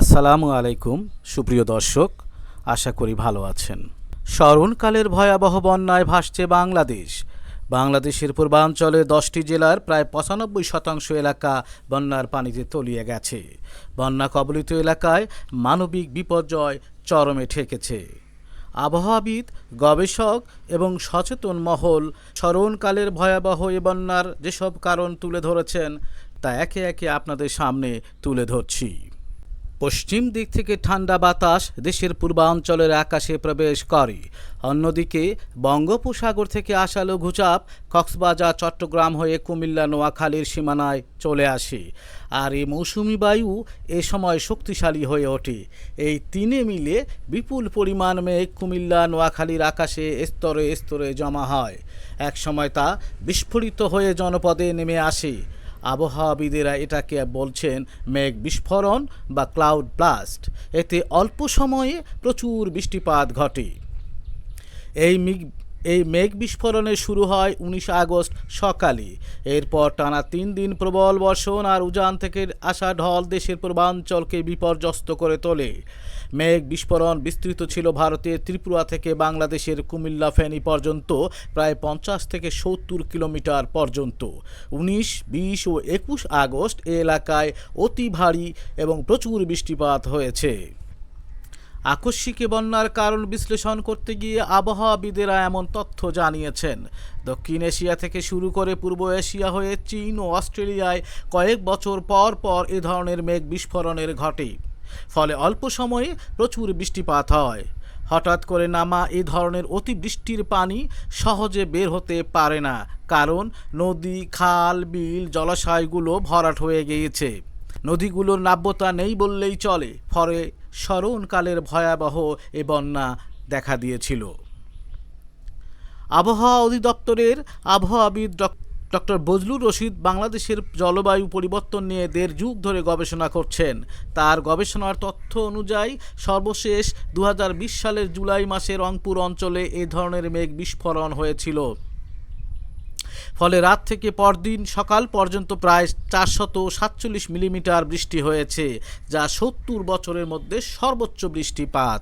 আসসালামু আলাইকুম, সুপ্রিয় দর্শক, আশা করি ভালো আছেন। স্মরণকালের ভয়াবহ বন্যায় ভাসছে বাংলাদেশ। বাংলাদেশের পূর্বাঞ্চলে দশটি জেলার প্রায় পঁচানব্বই শতাংশ এলাকা বন্যার পানিতে তলিয়ে গেছে। বন্যা কবলিত এলাকায় মানবিক বিপর্যয় চরমে ঠেকেছে। আবহাওয়াবিদ, গবেষক এবং সচেতন মহল স্মরণকালের ভয়াবহ এ বন্যার যেসব কারণ তুলে ধরেছেন, তা একে একে আপনাদের সামনে তুলে ধরছি। পশ্চিম দিক থেকে ঠান্ডা বাতাস দেশের পূর্বাঞ্চলের আকাশে প্রবেশ করে। অন্যদিকে বঙ্গোপসাগর থেকে আসা লঘুচাপ কক্সবাজার, চট্টগ্রাম হয়ে কুমিল্লা, নোয়াখালীর সীমানায় চলে আসে। আর এই মৌসুমি বায়ু এ সময় শক্তিশালী হয়ে ওঠে। এই তিনে মিলে বিপুল পরিমাণ মেঘ কুমিল্লা, নোয়াখালীর আকাশে স্তরে স্তরে জমা হয়। এক সময় তা বিস্ফোরিত হয়ে জনপদে নেমে আসে। আবহাওয়াবিদেরা এটাকে বলছেন মেঘ বিস্ফোরণ বা ক্লাউড ব্লাস্ট এতে অল্প সময়ে প্রচুর বৃষ্টিপাত ঘটে। এই এই মেঘ বিস্ফোরণে শুরু হয় উনিশ আগস্ট সকালে এরপর টানা তিন দিন প্রবল বর্ষণ আর উজান থেকে আসা ঢল দেশের পূর্বাঞ্চলকে বিপর্যস্ত করে তোলে। মেঘ বিস্ফোরণ বিস্তৃত ছিল ভারতের ত্রিপুরা থেকে বাংলাদেশের কুমিল্লা ফেনী পর্যন্ত, প্রায় পঞ্চাশ থেকে সত্তর কিলোমিটার পর্যন্ত। উনিশ, বিশ ও একুশ আগস্ট এলাকায় অতি ভারী এবং প্রচুর বৃষ্টিপাত হয়েছে। আকস্মিক বন্যার কারণ বিশ্লেষণ করতে গিয়ে আবহাওয়াবিদেরা এমন তথ্য জানিয়েছেন। দক্ষিণ এশিয়া থেকে শুরু করে পূর্ব এশিয়া হয়ে চীন ও অস্ট্রেলিয়ায় কয়েক বছর পর পর এ ধরনের মেঘ বিস্ফোরণের ঘটে। ফলে অল্প সময়ে প্রচুর বৃষ্টিপাত হয়। হঠাৎ করে নামা এ ধরনের অতিবৃষ্টির পানি সহজে বের হতে পারে না, কারণ নদী, খাল, বিল, জলাশয়গুলো ভরাট হয়ে গিয়েছে। নদীগুলোর নাব্যতা নেই বললেই চলে। ফলে স্মরণকালের ভয়াবহ এ বন্যা দেখা দিয়েছিল। আবহাওয়া অধিদপ্তরের আবহাওয়াবিদ ডক্টর বজলুর রশিদ বাংলাদেশের জলবায়ু পরিবর্তন নিয়ে দেড় যুগ ধরে গবেষণা করছেন। তার গবেষণার তথ্য অনুযায়ী, সর্বশেষ দু হাজার বিশ সালের জুলাই মাসে রংপুর অঞ্চলে এ ধরনের মেঘ বিস্ফোরণ হয়েছিল। ফলে রাত থেকে পরদিন সকাল পর্যন্ত প্রায় চারশত সাতচল্লিশ মিলিমিটার বৃষ্টি হয়েছে, যা সত্তর বছরের মধ্যে সর্বোচ্চ বৃষ্টিপাত।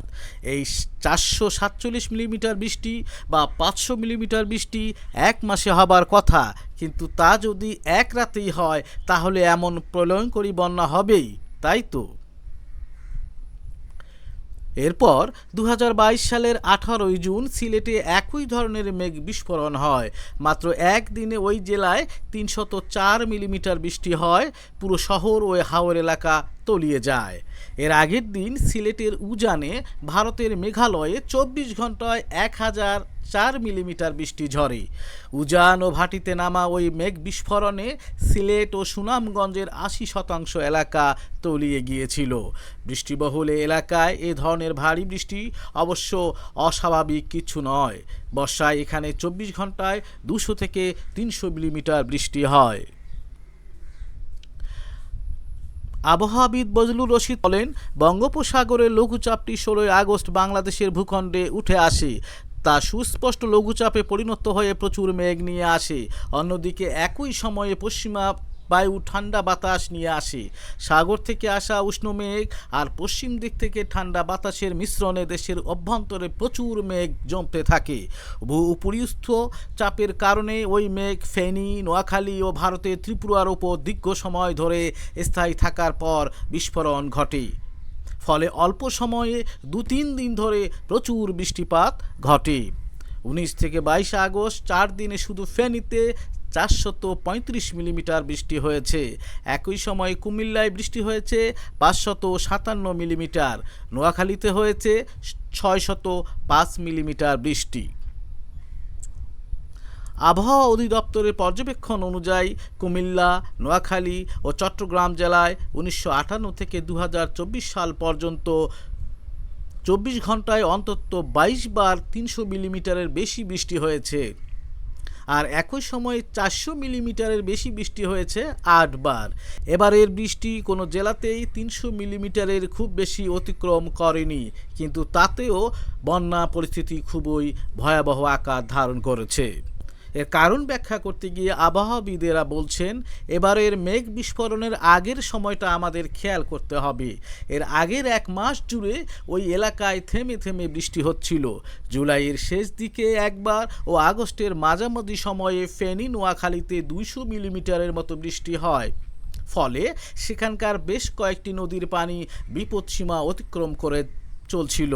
এই চারশো সাতচল্লিশ মিলিমিটার বৃষ্টি বা পাঁচশো মিলিমিটার বৃষ্টি এক মাসে হবার কথা, কিন্তু তা যদি এক রাতেই হয়, তাহলে এমন প্রলয়ঙ্করী বন্যা হবেই, তাই তো? এরপর দু হাজার বাইশ সালের আঠারোই জুন সিলেটে একই ধরনের মেঘ বিস্ফোরণ হয়। মাত্র একদিনে ওই জেলায় তিনশত চার মিলিমিটার বৃষ্টি হয়। পুরো শহর ও হাওর এলাকা তলিয়ে যায়। এর আগের দিন সিলেটের উজানে ভারতের মেঘালয়ে চব্বিশ ঘন্টায় এক হাজার চার মিলিমিটার বৃষ্টি ঝরে। উজান ও ভাটিতে নামা ওই মেঘ বিস্ফোরণে সিলেট ও সুনামগঞ্জের আশি শতাংশ এলাকা তলিয়ে গিয়েছিল। বৃষ্টিবহুল এলাকায় এ ধরনের ভারী বৃষ্টি অবশ্য অস্বাভাবিক কিছু নয়। বর্ষায় এখানে চব্বিশ ঘন্টায় দুশো থেকে তিনশো মিলিমিটার বৃষ্টি হয়। আবহাওয়াবিদ বজলুর রশিদ বলেন বঙ্গোপসাগরের লঘুচাপটি ষোলোই আগস্ট বাংলাদেশের ভূখণ্ডে উঠে আসে। তা সুস্পষ্ট লঘুচাপে পরিণত হয়ে প্রচুর মেঘ নিয়ে আসে। অন্যদিকে একই সময়ে পশ্চিমা বায়ু ঠান্ডা বাতাস নিয়ে আসে। সাগর থেকে আসা উষ্ণ মেঘ আর পশ্চিম দিক থেকে ঠান্ডা বাতাসের মিশ্রণে দেশের অভ্যন্তরে প্রচুর মেঘ জমতে থাকে। ভূ উপরিস্থ চাপের কারণে ওই মেঘ ফেনী, নোয়াখালী ও ভারতের ত্রিপুরার ওপর দীর্ঘ সময় ধরে স্থায়ী থাকার পর বিস্ফোরণ ঘটে। ফলে অল্প সময়ে দু তিন দিন ধরে প্রচুর বৃষ্টিপাত ঘটে। উনিশ থেকে বাইশে আগস্ট চার দিনে শুধু ফেনীতে চারশত পঁয়ত্রিশ মিলিমিটার বৃষ্টি হয়েছে। একই সময় কুমিল্লায় বৃষ্টি হয়েছে পাঁচশত সাতান্ন মিলিমিটার। নোয়াখালীতে হয়েছে ছয়শত পাঁচ মিলিমিটার বৃষ্টি। আবহাওয়া অধিদপ্তরের পর্যবেক্ষণ অনুযায়ী কুমিল্লা, নোয়াখালী ও চট্টগ্রাম জেলায় উনিশশো আটান্ন থেকে দু হাজার চব্বিশ সাল পর্যন্ত চব্বিশ ঘন্টায় অন্তত বাইশ বার তিনশো মিলিমিটারের বেশি বৃষ্টি হয়েছে। আর একই সময়ে চারশো মিলিমিটারের বেশি বৃষ্টি হয়েছে আটবার। এবারের বৃষ্টি কোনো জেলাতেই তিনশো মিলিমিটারের খুব বেশি অতিক্রম করেনি, কিন্তু তাতেও বন্যা পরিস্থিতি খুবই ভয়াবহ আকার ধারণ করেছে। এর কারণ ব্যাখ্যা করতে গিয়ে আবহাওয়াবিদেরা বলছেন, এবারের মেঘ বিস্ফোরণের আগের সময়টা আমাদের খেয়াল করতে হবে। এর আগের এক মাস জুড়ে ওই এলাকায় থেমে থেমে বৃষ্টি হচ্ছিল। জুলাইয়ের শেষ দিকে একবার ও আগস্টের মাঝামাঝি সময়ে ফেনী নোয়াখালীতে দুইশো মিলিমিটারের মতো বৃষ্টি হয়। ফলে সেখানকার বেশ কয়েকটি নদীর পানি বিপদসীমা অতিক্রম করে চলছিল।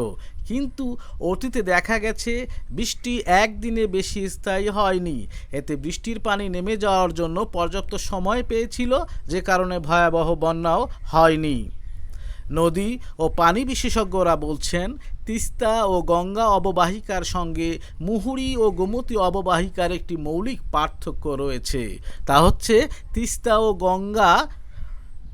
কিন্তু অতীতে দেখা গেছে, বৃষ্টি একদিনে বেশি স্থায়ী হয়নি। এতে বৃষ্টির পানি নেমে যাওয়ার জন্য পর্যাপ্ত সময় পেয়েছিল, যে কারণে ভয়াবহ বন্যাও হয়নি। নদী ও পানি বিশেষজ্ঞরা বলছেন, তিস্তা ও গঙ্গা অববাহিকার সঙ্গে মুহুরী ও গোমতী অববাহিকার একটি মৌলিক পার্থক্য রয়েছে। তা হচ্ছে, তিস্তা ও গঙ্গা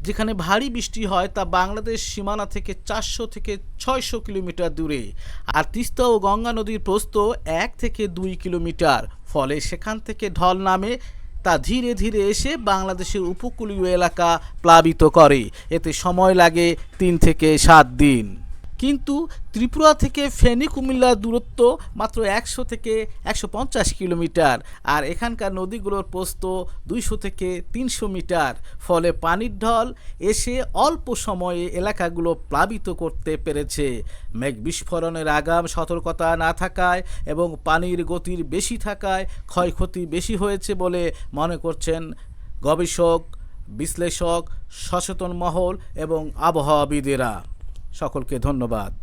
যেখানে ভারী বৃষ্টি হয় তা বাংলাদেশ সীমানা থেকে চারশো থেকে ছয়শো কিলোমিটার দূরে। আর তিস্তা ও গঙ্গা নদীর প্রস্থ এক থেকে দুই কিলোমিটার। ফলে সেখান থেকে ঢল নামে তা ধীরে ধীরে এসে বাংলাদেশের উপকূলীয় এলাকা প্লাবিত করে। এতে সময় লাগে তিন থেকে সাত দিন। কিন্তু ত্রিপুরা থেকে ফেনী কুমিল্লার দূরত্ব মাত্র একশো থেকে একশো পঞ্চাশ কিলোমিটার, আর এখানকার নদীগুলোর প্রস্থ দুইশো থেকে তিনশো মিটার। ফলে পানির ঢল এসে অল্প সময়ে এলাকাগুলো প্লাবিত করতে পেরেছে। মেঘ বিস্ফোরণের আগাম সতর্কতা না থাকায় এবং পানির গতির বেশি থাকায় ক্ষয়ক্ষতি বেশি হয়েছে বলে মনে করছেন গবেষক, বিশ্লেষক, সচেতন মহল এবং আবহাওয়াবিদেরা। সকলকে ধন্যবাদ।